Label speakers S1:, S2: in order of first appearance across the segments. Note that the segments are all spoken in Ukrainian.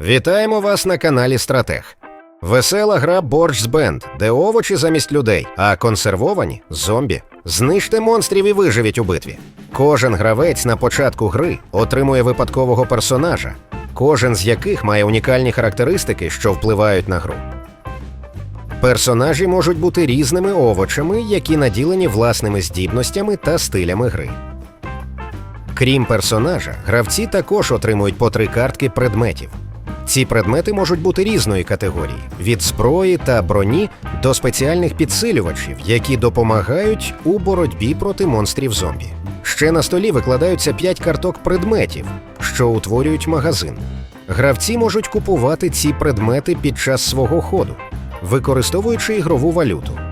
S1: Вітаємо вас на каналі Стратег. Весела гра Борщ з Бенд, де овочі замість людей, а консервовані зомбі. Знищте монстрів і виживіть у битві. Кожен гравець на початку гри отримує випадкового персонажа, кожен з яких має унікальні характеристики, що впливають на гру. Персонажі можуть бути різними овочами, які наділені власними здібностями та стилями гри. Крім персонажа, гравці також отримують по три картки предметів. Ці предмети можуть бути різної категорії: від зброї та броні до спеціальних підсилювачів, які допомагають у боротьбі проти монстрів зомбі. Ще на столі викладаються 5 карток предметів, що утворюють магазин. Гравці можуть купувати ці предмети під час свого ходу, використовуючи ігрову валюту.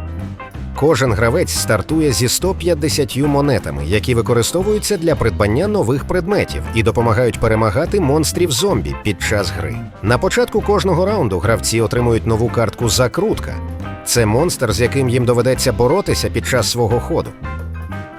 S1: Кожен гравець стартує зі 150 монетами, які використовуються для придбання нових предметів і допомагають перемагати монстрів зомбі під час гри. На початку кожного раунду гравці отримують нову картку Закрутка. Це монстр, з яким їм доведеться боротися під час свого ходу.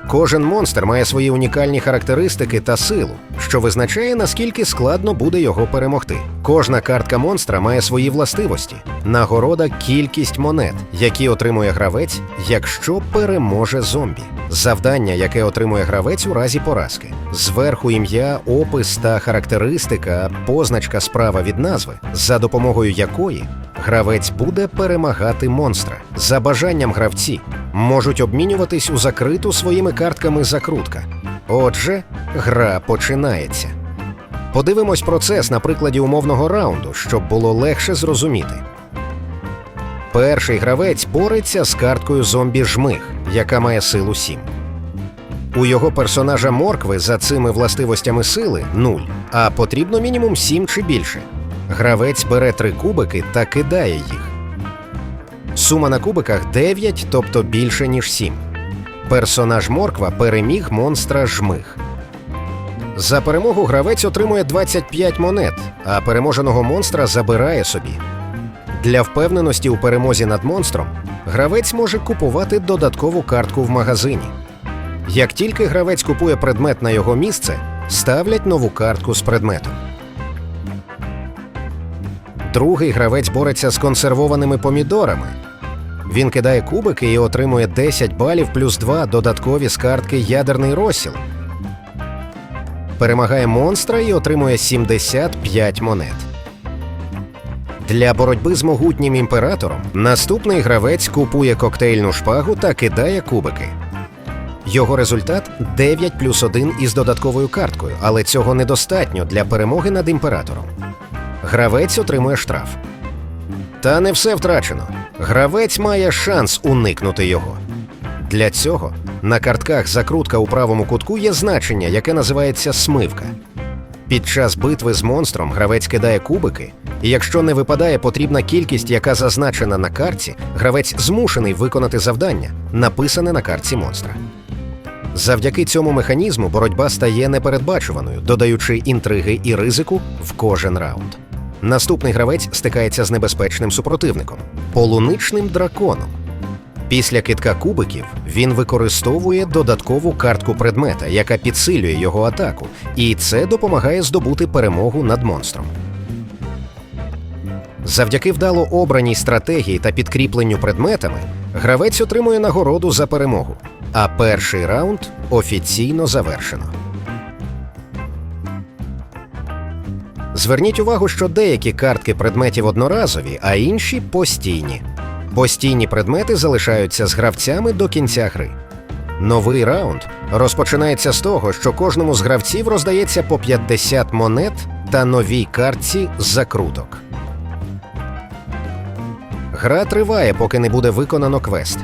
S1: Кожен монстр має свої унікальні характеристики та силу, що визначає, наскільки складно буде його перемогти. Кожна картка монстра має свої властивості. Нагорода кількість монет, які отримує гравець, якщо переможе зомбі. Завдання, яке отримує гравець у разі поразки. Зверху ім'я, опис та характеристика, позначка справа від назви, за допомогою якої гравець буде перемагати монстра. За бажанням гравці можуть обмінюватись у закриту своїми картками закрутка. Отже, гра починається. Подивимось процес на прикладі умовного раунду, щоб було легше зрозуміти. Перший гравець бореться з карткою зомбі жмих, яка має силу 7. У його персонажа моркви за цими властивостями сили 0, а потрібно мінімум 7 чи більше. Гравець бере три кубики та кидає їх. Сума на кубиках 9, тобто більше, ніж 7. Персонаж морква переміг монстра жмих. За перемогу гравець отримує 25 монет, а переможеного монстра забирає собі. Для впевненості у перемозі над монстром гравець може купувати додаткову картку в магазині. Як тільки гравець купує предмет на його місце, ставлять нову картку з предметом. Другий гравець бореться з консервованими помідорами. Він кидає кубики і отримує 10 балів плюс 2 додаткові з картки Ядерний розсіл. Перемагає монстра і отримує 75 монет. Для боротьби з могутнім імператором наступний гравець купує коктейльну шпагу та кидає кубики. Його результат 9 плюс 1 із додатковою карткою, але цього недостатньо для перемоги над імператором. Гравець отримує штраф. Та не все втрачено. Гравець має шанс уникнути його. Для цього на картках закрутка у правому кутку є значення, яке називається смивка. Під час битви з монстром гравець кидає кубики, і якщо не випадає потрібна кількість, яка зазначена на карті, гравець змушений виконати завдання, написане на картці монстра. Завдяки цьому механізму боротьба стає непередбачуваною, додаючи інтриги і ризику в кожен раунд. Наступний гравець стикається з небезпечним супротивником полуничним драконом. Після китка кубиків він використовує додаткову картку предмета, яка підсилює його атаку, і це допомагає здобути перемогу над монстром. Завдяки вдало обраній стратегії та підкріпленню предметами, гравець отримує нагороду за перемогу, а перший раунд офіційно завершено. Зверніть увагу, що деякі картки предметів одноразові, а інші постійні. Постійні предмети залишаються з гравцями до кінця гри. Новий раунд розпочинається з того, що кожному з гравців роздається по 50 монет та новій картці закруток. Гра триває, поки не буде виконано квест.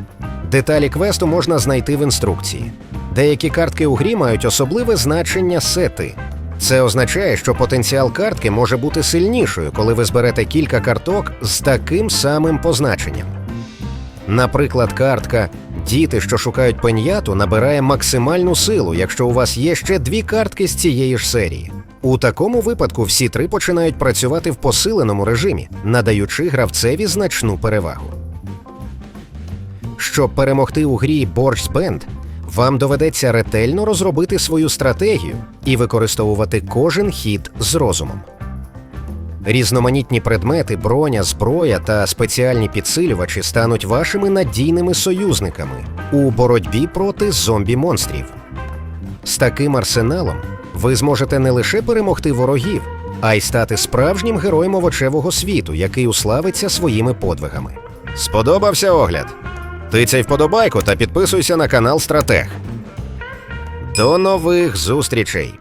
S1: Деталі квесту можна знайти в інструкції. Деякі картки у грі мають особливе значення сети. Це означає, що потенціал картки може бути сильнішою, коли ви зберете кілька карток з таким самим позначенням. Наприклад, картка Діти, що шукають пеньяту, набирає максимальну силу, якщо у вас є ще дві картки з цієї ж серії. У такому випадку всі три починають працювати в посиленому режимі, надаючи гравцеві значну перевагу. Щоб перемогти у грі Борщ Бенд, вам доведеться ретельно розробити свою стратегію і використовувати кожен хід з розумом. Різноманітні предмети, броня, зброя та спеціальні підсилювачі стануть вашими надійними союзниками у боротьбі проти зомбі-монстрів. З таким арсеналом ви зможете не лише перемогти ворогів, а й стати справжнім героєм овочевого світу, який уславиться своїми подвигами. Сподобався огляд? Тицяй вподобайку та підписуйся на канал Стратег. До нових зустрічей!